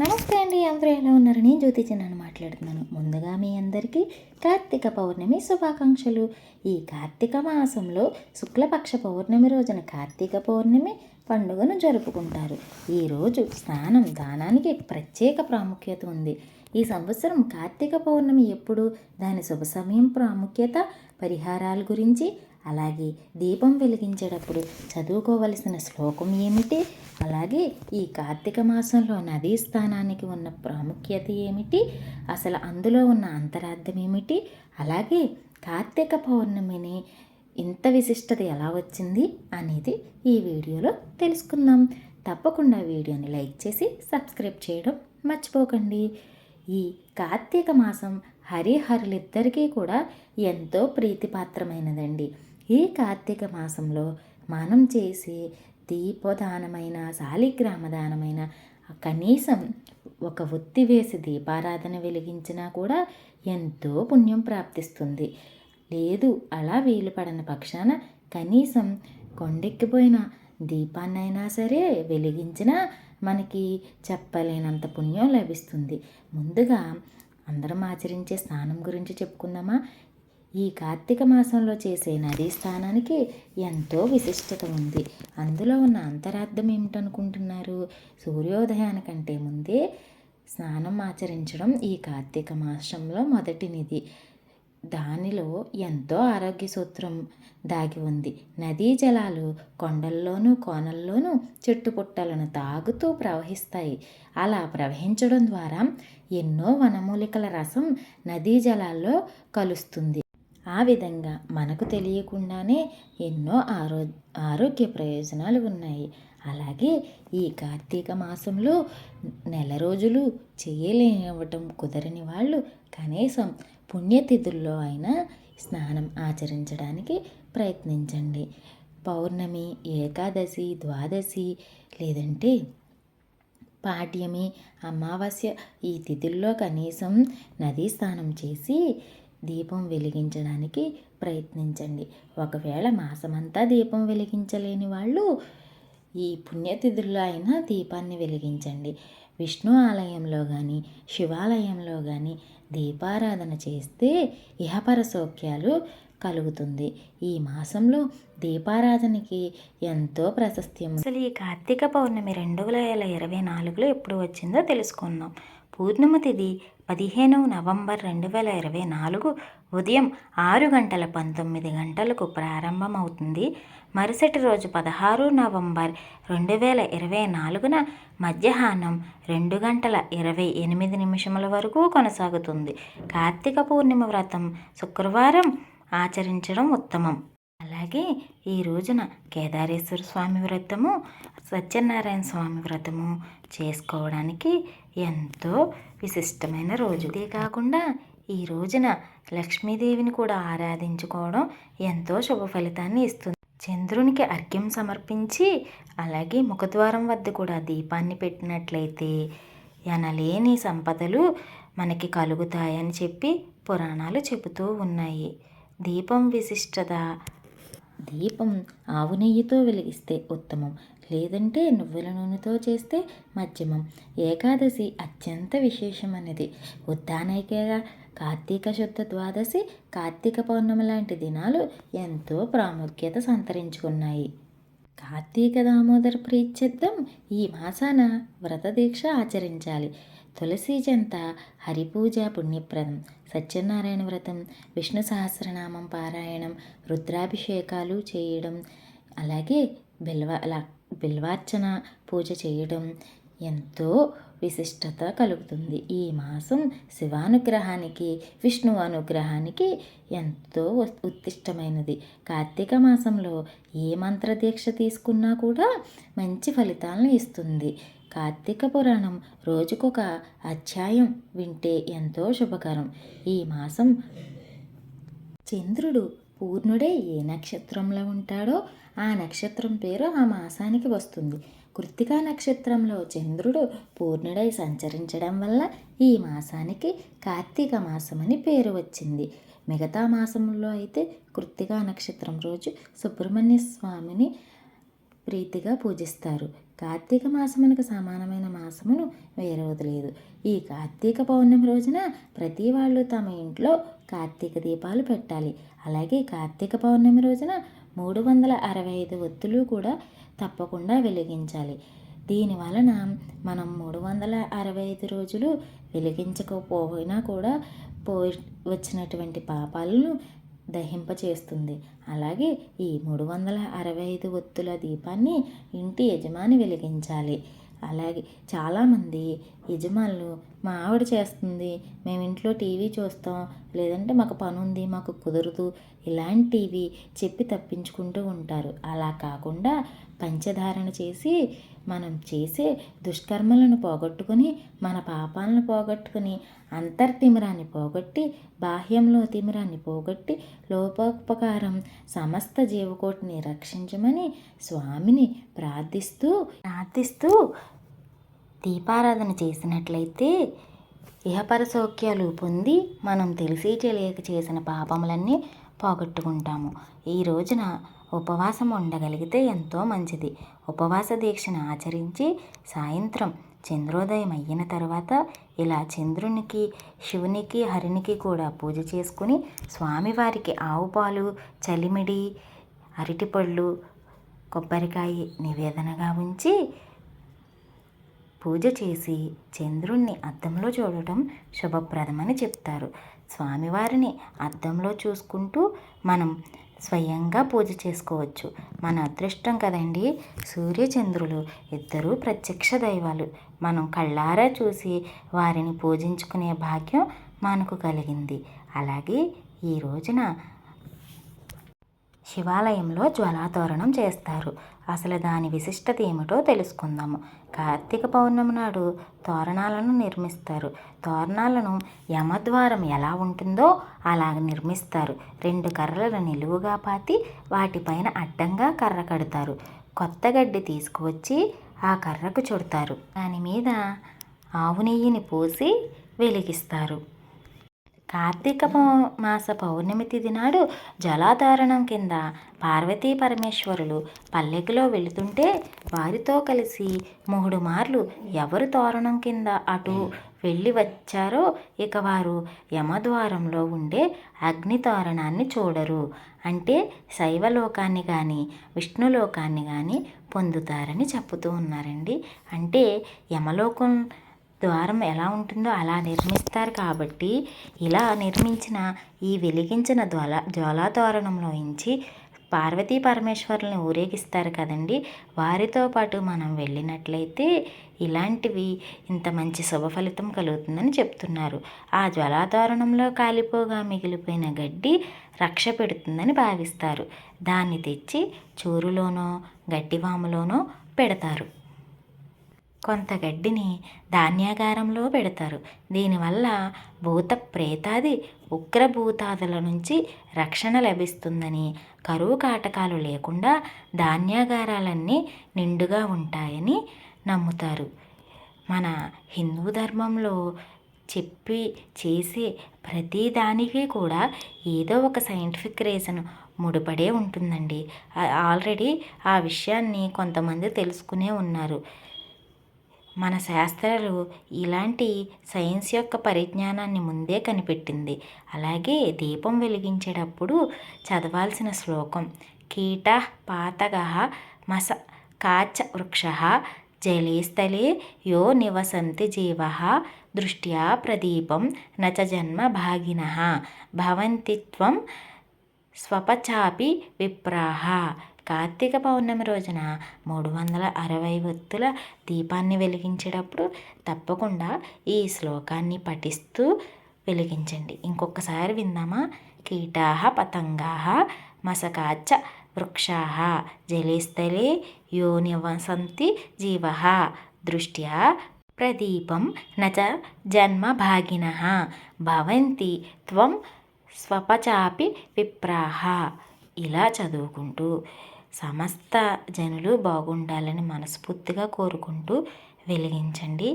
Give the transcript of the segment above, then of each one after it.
నమస్తే అండి అందరూ ఎలా ఉన్నారు? నేను జ్యోతి చిన్నాను మాట్లాడుతున్నాను. ముందుగా మీ అందరికీ కార్తీక పౌర్ణమి శుభాకాంక్షలు. ఈ కార్తీక మాసంలో శుక్లపక్ష పౌర్ణమి రోజున కార్తీక పౌర్ణమి పండుగను జరుపుకుంటారు. ఈరోజు స్నానం దానానికి ప్రత్యేక ప్రాముఖ్యత ఉంది. ఈ సంవత్సరం కార్తీక పౌర్ణమి ఎప్పుడు? దాని శుభ సమయం ప్రాముఖ్యత పరిహారాల గురించి అలాగే దీపం వెలిగించేటప్పుడు చదువుకోవలసిన శ్లోకం ఏమిటి? అలాగే ఈ కార్తీక మాసంలో నదీ స్థానానికి ఉన్న ప్రాముఖ్యత ఏమిటి? అసలు అందులో ఉన్న అంతరార్థం ఏమిటి? అలాగే కార్తీక పౌర్ణమిని ఇంత విశిష్టత ఎలా వచ్చింది అనేది ఈ వీడియోలో తెలుసుకుందాం. తప్పకుండా వీడియోని లైక్ చేసి సబ్స్క్రైబ్ చేయడం మర్చిపోకండి. ఈ కార్తీక మాసం హరిహరులిద్దరికీ కూడా ఎంతో ప్రీతిపాత్రమైనదండి. ఈ కార్తీక మాసంలో మనం చేసే దీపదానమైన శాలిగ్రామదానమైన కనీసం ఒక ఒత్తి వేసి దీపారాధన వెలిగించినా కూడా ఎంతో పుణ్యం ప్రాప్తిస్తుంది. లేదు అలా వీలు పడని పక్షాన కనీసం కొండెక్కిపోయిన దీపాన్నైనా సరే వెలిగించినా మనకి చెప్పలేనంత పుణ్యం లభిస్తుంది. ముందుగా అందరం ఆచరించే స్నానం గురించి చెప్పుకుందామా? ఈ కార్తీక మాసంలో చేసే నదీ స్నానానికి ఎంతో విశిష్టత ఉంది. అందులో ఉన్న అంతరార్థం ఏమిటనుకుంటున్నారు? సూర్యోదయానికంటే ముందే స్నానం ఆచరించడం ఈ కార్తీక మాసంలో మొదటినిది దానిలో ఎంతో ఆరోగ్య సూత్రం దాగి ఉంది. నదీ జలాలు కొండల్లోనూ కోనల్లోనూ చెట్టుపుట్టలను తాగుతూ ప్రవహిస్తాయి. అలా ప్రవహించడం ద్వారా ఎన్నో వనమూలికల రసం నదీ జలాల్లో కలుస్తుంది. ఆ విధంగా మనకు తెలియకుండానే ఎన్నో ఆరో ఆరోగ్య ప్రయోజనాలు ఉన్నాయి. అలాగే ఈ కార్తీక మాసంలో నెల రోజులు చేయలేనివ్వటం కుదరని వాళ్ళు కనీసం పుణ్యతిథుల్లో అయినా స్నానం ఆచరించడానికి ప్రయత్నించండి. పౌర్ణమి ఏకాదశి ద్వాదశి లేదంటే పాడ్యమి అమావాస్య ఈ తిథుల్లో కనీసం నదీ స్నానం చేసి దీపం వెలిగించడానికి ప్రయత్నించండి. ఒకవేళ మాసమంతా దీపం వెలిగించలేని వాళ్ళు ఈ పుణ్యతిథుల్లో అయినా దీపాన్ని వెలిగించండి. విష్ణు ఆలయంలో కానీ శివాలయంలో కానీ దీపారాధన చేస్తే ఇహపర సౌఖ్యాలు కలుగుతుంది. ఈ మాసంలో దీపారాధనకి ఎంతో ప్రశస్త్యం అసలు ఈ కార్తీక పౌర్ణమి రెండు వేల ఇరవై నాలుగులో ఎప్పుడు వచ్చిందో తెలుసుకుందాం. పూర్ణిమ తిథి పదిహేను నవంబర్ రెండు వేల ఇరవై నాలుగు ఉదయం ఆరు గంటల పంతొమ్మిది గంటలకు ప్రారంభమవుతుంది. మరుసటి రోజు పదహారు నవంబర్ రెండు వేల ఇరవై నాలుగున మధ్యాహ్నం రెండు గంటల ఇరవై ఎనిమిది నిమిషముల వరకు కొనసాగుతుంది. కార్తీక పూర్ణిమ వ్రతం శుక్రవారం ఆచరించడం ఉత్తమం. అలాగే ఈ రోజున కేదారేశ్వర స్వామి వ్రతము సత్యనారాయణ స్వామి వ్రతము చేసుకోవడానికి ఎంతో విశిష్టమైన రోజు. ఇదే కాకుండా ఈ రోజున లక్ష్మీదేవిని కూడా ఆరాధించుకోవడం ఎంతో శుభ ఫలితాన్ని ఇస్తుంది. చంద్రునికి అర్ఘ్యం సమర్పించి అలాగే ముఖద్వారం వద్ద కూడా దీపాన్ని పెట్టినట్లయితే ఎనలేని సంపదలు మనకి కలుగుతాయని చెప్పి పురాణాలు చెబుతూ ఉన్నాయి. దీపం విశిష్టత దీపం ఆవు నెయ్యితో వెలిగిస్తే ఉత్తమం. లేదంటే నువ్వుల నూనెతో చేస్తే మధ్యమం. ఏకాదశి అత్యంత విశేషమైనది. ఉద్దానైకేగా కార్తీక శుద్ధ ద్వాదశి కార్తీక పౌర్ణమి లాంటి దినాలు ఎంతో ప్రాముఖ్యత సంతరించుకున్నాయి. కార్తీక దామోదర ప్రీత్యర్థం ఈ మాసాన వ్రతదీక్ష ఆచరించాలి. తులసి జంత హరిపూజ పుణ్యప్రదం. సత్యనారాయణ వ్రతం విష్ణు సహస్రనామం పారాయణం రుద్రాభిషేకాలు చేయడం అలాగే బిల్వ బిల్వార్చన పూజ చేయడం ఎంతో విశిష్టత కలుగుతుంది. ఈ మాసం శివానుగ్రహానికి విష్ణు అనుగ్రహానికి ఎంతో ఉత్తిష్టమైనది. కార్తీక మాసంలో ఏ మంత్ర దీక్ష తీసుకున్నా కూడా మంచి ఫలితాలను ఇస్తుంది. కార్తీక పురాణం రోజుకొక అధ్యాయం వింటే ఎంతో శుభకరం. ఈ మాసం చంద్రుడు పూర్ణుడే ఏ నక్షత్రంలో ఉంటాడో ఆ నక్షత్రం పేరు ఆ మాసానికి వస్తుంది. కృత్తికా నక్షత్రంలో చంద్రుడు పూర్ణుడై సంచరించడం వల్ల ఈ మాసానికి కార్తీక మాసం అని పేరు వచ్చింది. మిగతా మాసంలో అయితే కృత్తికా నక్షత్రం రోజు సుబ్రహ్మణ్య స్వామిని ప్రీతిగా పూజిస్తారు. కార్తీక మాసమునకు సమానమైన మాసమును వేరవదలేదు. ఈ కార్తీక పౌర్ణమి రోజున ప్రతి వాళ్ళు తమ ఇంట్లో కార్తీక దీపాలు పెట్టాలి. అలాగే కార్తీక పౌర్ణమి రోజున మూడు వందల అరవై ఐదు ఒత్తులు కూడా తప్పకుండా వెలిగించాలి. దీని వలన మనం మూడు వందల అరవై ఐదు రోజులు వెలిగించకపోయినా కూడా పో వచ్చినటువంటి పాపాలను దహింపచేస్తుంది. అలాగే ఈ మూడు వందల అరవై ఐదు ఒత్తుల దీపాన్ని ఇంటి యజమాని వెలిగించాలి. అలాగే చాలామంది యజమానులు మా ఆవిడ చేస్తుంది మేము ఇంట్లో టీవీ చూస్తాం లేదంటే మాకు పని ఉంది మాకు కుదరదు ఇలాంటివి చెప్పి తప్పించుకుంటూ ఉంటారు. అలా కాకుండా పంచధారణ చేసి మనం చేసే దుష్కర్మలను పోగొట్టుకుని మన పాపాలను పోగొట్టుకుని అంతర్తిమిరాన్ని పోగొట్టి బాహ్యంలో తిమిరాన్ని పోగొట్టి లోపోపకారం సమస్త జీవకోటిని రక్షించమని స్వామిని ప్రార్థిస్తూ ప్రార్థిస్తూ దీపారాధన చేసినట్లయితే ఇహపర సౌఖ్యాలు పొంది మనం తెలిసి తెలియక చేసిన పాపములన్నీ పోగొట్టుకుంటాము. ఈ రోజున ఉపవాసం ఉండగలిగితే ఎంతో మంచిది. ఉపవాస దీక్షను ఆచరించి సాయంత్రం చంద్రోదయం అయిన తర్వాత ఇలా చంద్రునికి శివునికి హరినికి కూడా పూజ చేసుకుని స్వామివారికి ఆవు పాలు చలిమిడి అరటిపళ్ళు కొబ్బరికాయ నివేదనగా ఉంచి పూజ చేసి చంద్రుణ్ణి అద్దంలో చూడటం శుభప్రదమని చెప్తారు. స్వామివారిని అద్దంలో చూసుకుంటూ మనం స్వయంగా పూజ చేసుకోవచ్చు. మన అదృష్టం కదండి? సూర్యచంద్రులు ఇద్దరూ ప్రత్యక్ష దైవాలు. మనం కళ్ళారా చూసి వారిని పూజించుకునే భాగ్యం మనకు కలిగింది. అలాగే ఈ రోజున శివాలయంలో జ్వలాతోరణం చేస్తారు. అసలు దాని విశిష్టత ఏమిటో తెలుసుకుందాము. కార్తీక పౌర్ణమి నాడు తోరణాలను నిర్మిస్తారు. తోరణాలను యమద్వారం ఎలా ఉంటుందో అలా నిర్మిస్తారు. రెండు కర్రలను నిలువుగా పాతి వాటిపైన అడ్డంగా కర్ర కడతారు. కొత్త గడ్డి తీసుకువచ్చి ఆ కర్రకు చుడతారు. దాని మీద ఆవు నెయ్యిని పోసి వెలిగిస్తారు. కార్తీక మాస పౌర్ణమి తిథి నాడు జలాధారణం కింద పార్వతీ పరమేశ్వరులు పల్లెకిలో వెళుతుంటే వారితో కలిసి మూడు మార్లు ఎవరు తోరణం కింద అటు వెళ్ళి వచ్చారో ఇక వారు యమద్వారంలో ఉండే అగ్ని తోరణాన్ని చూడరు. అంటే శైవలోకాన్ని కానీ విష్ణులోకాన్ని కానీ పొందుతారని చెప్పుతూ ఉన్నారండి. అంటే యమలోకం ద్వారం ఎలా ఉంటుందో అలా నిర్మిస్తారు కాబట్టి ఇలా నిర్మించిన ఈ వెలిగించిన జ్వాల జ్వాలాతోరణంలో ఉంచి పార్వతీ పరమేశ్వరుల్ని ఊరేగిస్తారు కదండి. వారితో పాటు మనం వెళ్ళినట్లయితే ఇలాంటివి ఇంత మంచి శుభ ఫలితం కలుగుతుందని చెప్తున్నారు. ఆ జ్వలాతోరణంలో కాలిపోగా మిగిలిపోయిన గడ్డి రక్ష పెడుతుందని భావిస్తారు. దాన్ని తెచ్చి చూరులోనో గడ్డివాములోనో పెడతారు. కొంత గడ్డిని ధాన్యాగారంలో పెడతారు. దీనివల్ల భూత ప్రేతాది ఉగ్రభూతాదుల నుంచి రక్షణ లభిస్తుందని కరువు కాటకాలు లేకుండా ధాన్యాగారాలన్నీ నిండుగా ఉంటాయని నమ్ముతారు. మన హిందూ ధర్మంలో చెప్పి చేసే ప్రతి దానికి కూడా ఏదో ఒక సైంటిఫిక్ రీజన్ ముడిపడే ఉంటుందండి. ఆల్రెడీ ఆ విషయాన్ని కొంతమంది తెలుసుకునే ఉన్నారు. మన శాస్త్రాలు ఇలాంటి సైన్స్ యొక్క పరిజ్ఞానాన్ని ముందే కనిపెట్టింది. అలాగే దీపం వెలిగించేటప్పుడు చదవాల్సిన శ్లోకం కీట పాతగ మస కాచ వృక్ష జలేస్థలే యో నివసంతి జీవ దృష్ట్యా ప్రదీపం నచ జన్మ భాగిన భవంతి త్వం స్వపచాపి విప్రాహ కార్తీక పౌర్ణమి రోజున మూడు వందల అరవై ఒత్తుల దీపాన్ని వెలిగించేటప్పుడు తప్పకుండా ఈ శ్లోకాన్ని పఠిస్తూ వెలిగించండి. ఇంకొకసారి విందామా? కీటా పతంగాహ మసకాచ వృక్షా జలేస్థలే యో నివసంతి జీవ దృష్ట్యా ప్రదీపం నచ జన్మ భాగిన భవంతి త్వం స్వపచాపి విప్రాహ ఇలా చదువుకుంటూ సమస్త జనులు బాగుండాలని మనస్ఫూర్తిగా కోరుకుంటూ వెలిగించండి.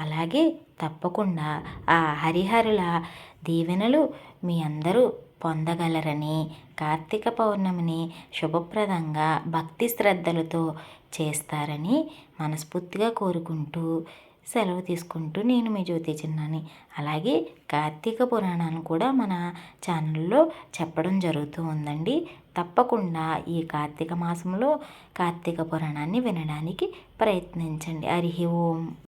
అలాగే తప్పకుండా ఆ హరిహరుల దీవెనలు మీ అందరూ పొందగలరని కార్తీక పౌర్ణమిని శుభప్రదంగా భక్తి శ్రద్ధలతో చేస్తారని మనస్ఫూర్తిగా కోరుకుంటూ సెలవు తీసుకుంటూ నేను మీ జ్యోతి చిన్నాని. అలాగే కార్తీక పురాణాన్ని కూడా మన ఛానల్లో చెప్పడం జరుగుతూ ఉందండి. తప్పకుండా ఈ కార్తీక మాసంలో కార్తీక పురాణాన్ని వినడానికి ప్రయత్నించండి. హరి ఓం.